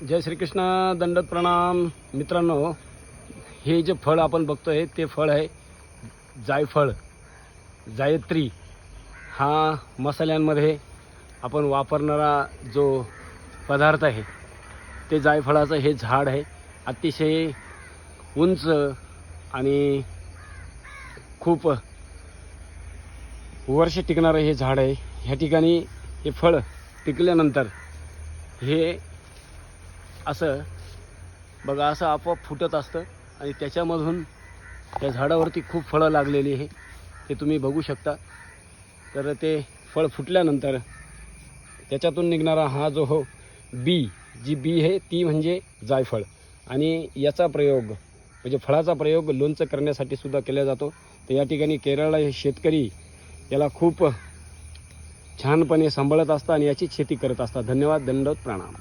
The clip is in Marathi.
जय श्रीकृष्ण दंडत प्रणाम. मित्रांनो हे जे फळ आपण बघतोय ते फळ आहे जायफळ. जायत्री हा मसाल्यांमध्ये आपण वापरणारा जो पदार्थ आहे ते जायफळाचं हे झाड आहे. अतिशय उंच आणि खूप वर्ष टिकणारं हे झाड आहे. ह्या ठिकाणी हे फळ टिकल्यानंतर हे असं बघा असं आपोआप फुटत असतं आणि त्याच्यामधून त्या झाडावरती खूप फळं लागलेली आहे. ते तुम्ही बघू शकता. तर ते फळ फुटल्यानंतर त्याच्यातून निघणारा हा जो हो बी जी बी आहे ती म्हणजे जायफळ. आणि याचा प्रयोग म्हणजे फळाचा प्रयोग लोणचं करण्यासाठी सुद्धा केला जातो. तर या ठिकाणी केरळला हे शेतकरी याला खूप छानपणे सांभाळत असतात आणि याची शेती करत असतात. धन्यवाद दंडवत प्रणाम.